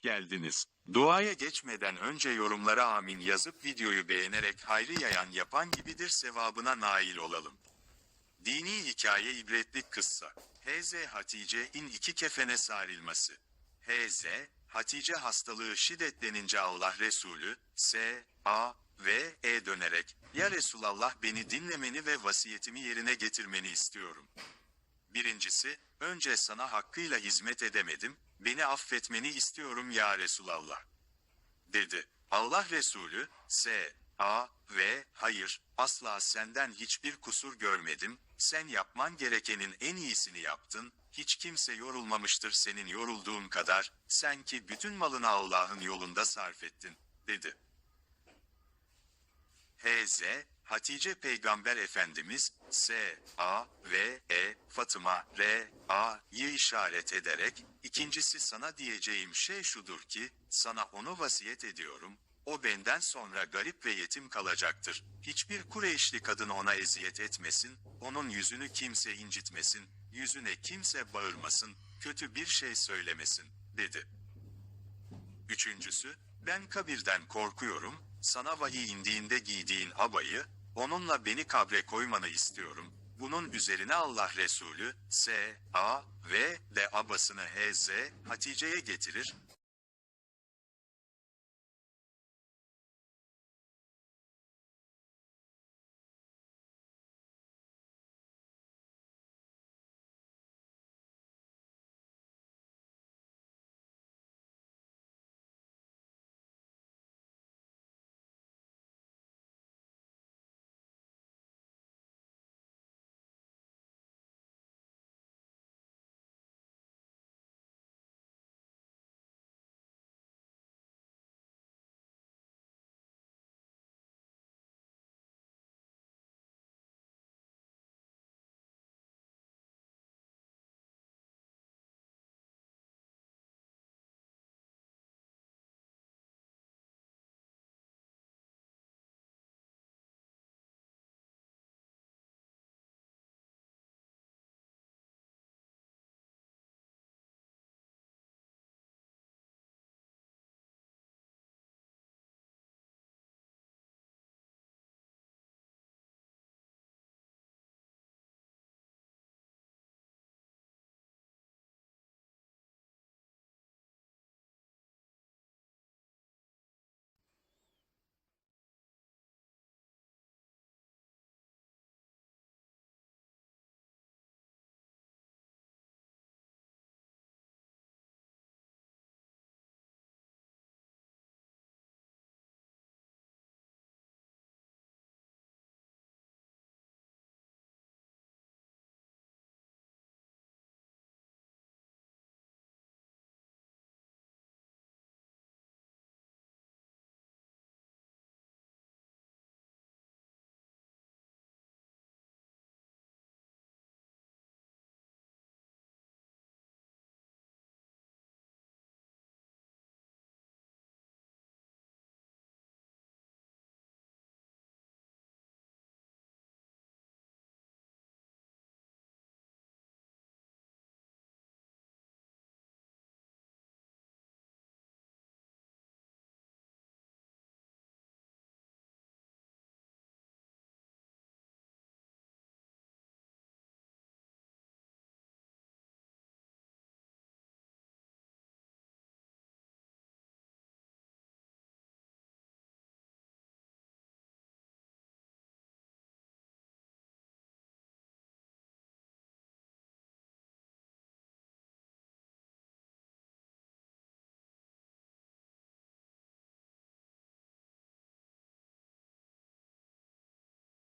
geldiniz. Duaya geçmeden önce yorumlara amin yazıp videoyu beğenerek hayrı yayan yapan gibidir sevabına nail olalım. Dini hikaye ibretlik kıssa. H.Z. Hatice'in iki kefene sarilması. H.Z. Hatice hastalığı şiddetlenince Allah Resulü, S, A ve E dönerek, Ya Resulallah beni dinlemeni ve vasiyetimi yerine getirmeni istiyorum. Birincisi, önce sana hakkıyla hizmet edemedim, beni affetmeni istiyorum ya Resulallah. Dedi. Allah Resulü, S, A ve hayır, asla senden hiçbir kusur görmedim, sen yapman gerekenin en iyisini yaptın, hiç kimse yorulmamıştır senin yorulduğun kadar, sen ki bütün malını Allah'ın yolunda sarf ettin, dedi. H.Z. Hatice Peygamber Efendimiz, S, A ve E, Fatıma, R, A'yı işaret ederek, ikincisi sana diyeceğim şey şudur ki, sana onu vasiyet ediyorum, o benden sonra garip ve yetim kalacaktır. Hiçbir Kureyşli kadın ona eziyet etmesin, onun yüzünü kimse incitmesin, yüzüne kimse bağırmasın, kötü bir şey söylemesin, dedi. Üçüncüsü, ben kabirden korkuyorum, sana vahiy indiğinde giydiğin abayı, onunla beni kabre koymanı istiyorum. Bunun üzerine Allah Resulü, S, A ve de abasını H.Z. Hatice'ye getirir,